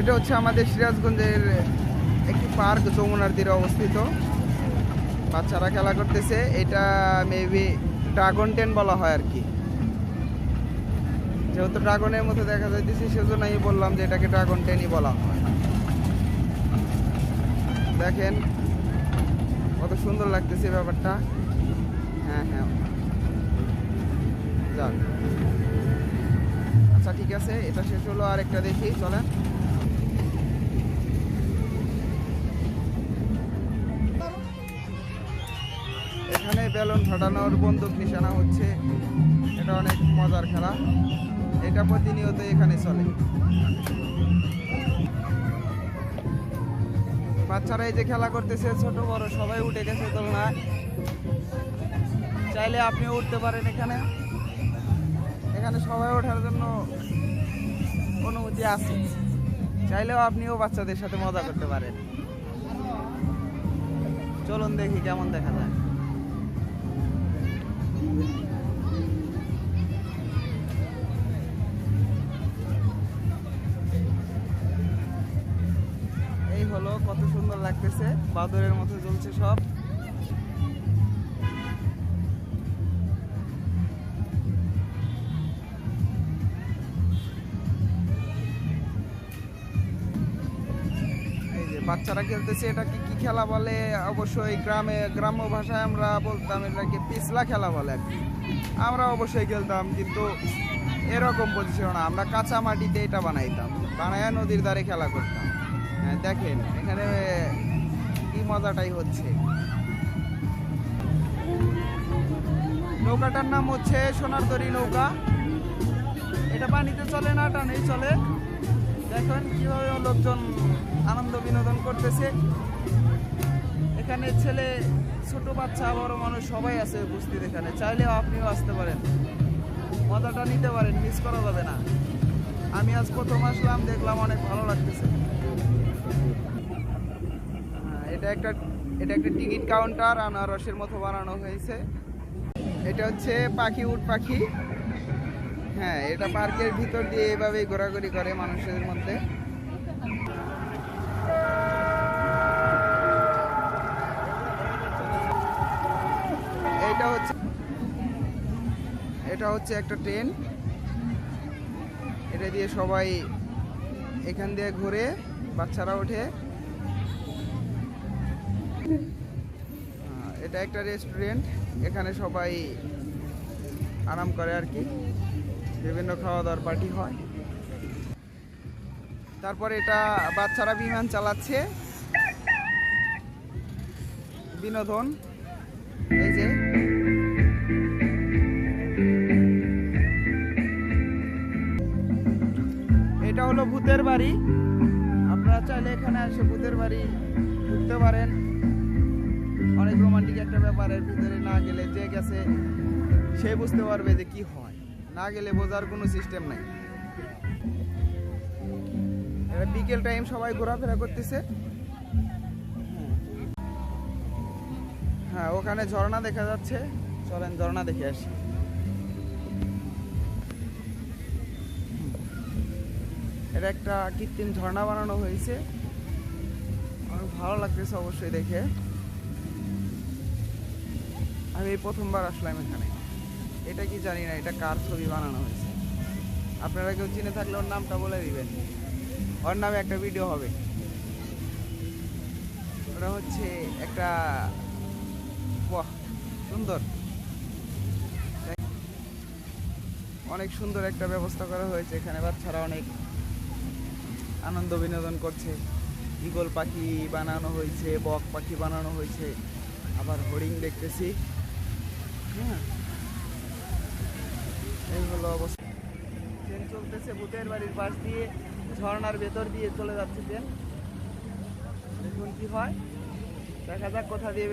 এটা হচ্ছে আমাদের সিরাজগঞ্জের একটি পার্ক, যমুনার তীরে অবস্থিত। বাচ্চারা খেলা করতেছে। এটা মেবি ড্রাগন টেন বলা হয় আর কি। যেহেতু ড্রাগনের মতো দেখা যাইতেছে, সেজন্য আমি বললাম যে এটাকে ড্রাগন টেনই বলা হয়। দেখেন কত সুন্দর লাগতেছে ব্যাপারটা। হ্যাঁ হ্যাঁ। যাক। আচ্ছা ঠিক আছে, এটা শেষ হলো। আর একটা দেখি, চলেন। এখানে বেলুন ফাটানোর বন্দুক নিশানা হচ্ছে। এটা অনেক মজার খেলা। এটা প্রতিনিয়ত এখানে চলে। বাচ্চারা এই যে খেলা করতেছে, ছোট, বড়, সবাই উঠে গেছে দোলনায়। চাইলে আপনিও উঠতে পারেন এখানে। এখানে সবাই ওঠার জন্য অনুমতি আছে। চাইলেও আপনিও বাচ্চাদের সাথে মজা করতে পারেন। চলুন দেখি কেমন দেখা যায়। কত সুন্দর লাগতেছে। বাদরের মতো জ্বলছে সব। বাচ্চারা খেলতেছে এটাকে কি খেলা বলে? অবশ্যই গ্রামে গ্রাম্য ভাষায় আমরা বলতাম এটাকে পিছলা খেলা বলে আর কি। আমরা অবশ্যই খেলতাম, কিন্তু এরকম পজিশন আমরা কাঁচা মাটিতে এটা বানাইতাম। বানায়া নদীর ধারে খেলা করতাম। দেখেন এখানে কি মজাটাই হচ্ছে। নৌকাটার নাম হচ্ছে সোনারতরী নৌকা। এটা পানিতে চলে না টানেই চলে। দেখেন কীভাবে লোকজন আনন্দ বিনোদন করতেছে। এখানে ছেলে ছোট বাচ্চা বড় মানুষ সবাই আছে উপস্থিত এখানে। চাইলেও আপনিও আসতে পারেন। মজাটা নিতে পারেন মিস করা যাবে না। আমি আজ প্রথম আসলাম দেখলাম অনেক ভালো লাগতেছে। হ্যাঁ, একটা, এটা একটা টিকিট কাউন্টার, আনারসের মতো বানানো হয়েছে। এটা হচ্ছে পাখি, উট পাখি। হ্যাঁ এটা পার্কের ভিতর দিয়ে এভাবেই ঘোরাঘুরি করে মানুষের মধ্যে। এটা হচ্ছে এটা হচ্ছে একটা ট্রেন। এটা দিয়ে সবাই এখান দিয়ে ঘুরে বাচ্চারা ওঠে। এটা একটা রেস্টুরেন্ট এখানে সবাই আরাম করে আর কি। বিভিন্ন খাওয়া দাওয়ার পার্টি হয়। তারপর এটা বাচ্চারা বিমান চালাচ্ছে। বিনোদন। এই যে। এটা হলো ভূতের বাড়ি। আপনারা চাইলে এখানে এসে ভূতের বাড়ি ঘুরতে পারেন। অনেক রোমান্টিক একটা ব্যাপারের ভিতরে না গেলে যে গেছে, সে বুঝতে পারবে যে কি হয়। না গেলে বোঝার কোনো সিস্টেম নাই। বিকেল টাইম সবাই ঘোরাফেরা করতেছে। হ্যাঁ ওখানে ঝর্ণা দেখা যাচ্ছে। চলেন ঝর্ণা দেখে আসি। এটা একটা কৃত্রিম ঝর্ণা বানানো হয়েছে। অনেক ভালো লাগতেছে অবশ্যই দেখে। আমি এই প্রথমবার আসলাম এখানে। এটা কি জানি না, এটা কার ছবি বানানো হয়েছে? আপনারা কেউ চিনে থাকলে ওর নামটা বলে দিবেন। ওর নামে একটা ভিডিও হবে। ওটা হচ্ছে একটা, বাহ, সুন্দর। অনেক সুন্দর একটা ব্যবস্থা করা হয়েছে এখানে, বাচ্চারা অনেক আনন্দ বিনোদন করছে। ঈগল পাখি বানানো হয়েছে, বক পাখি বানানো হয়েছে। আবার হরিণ দেখতেছি। এই হলো অবস্থা। ট্রেন চলতেছে ভূতের বাড়ির পাশ দিয়ে, ঝর্ণার ভেতর দিয়ে চলে যাচ্ছে ট্রেন। দেখুন কি হয়। দেখা যাক কোথা দিয়ে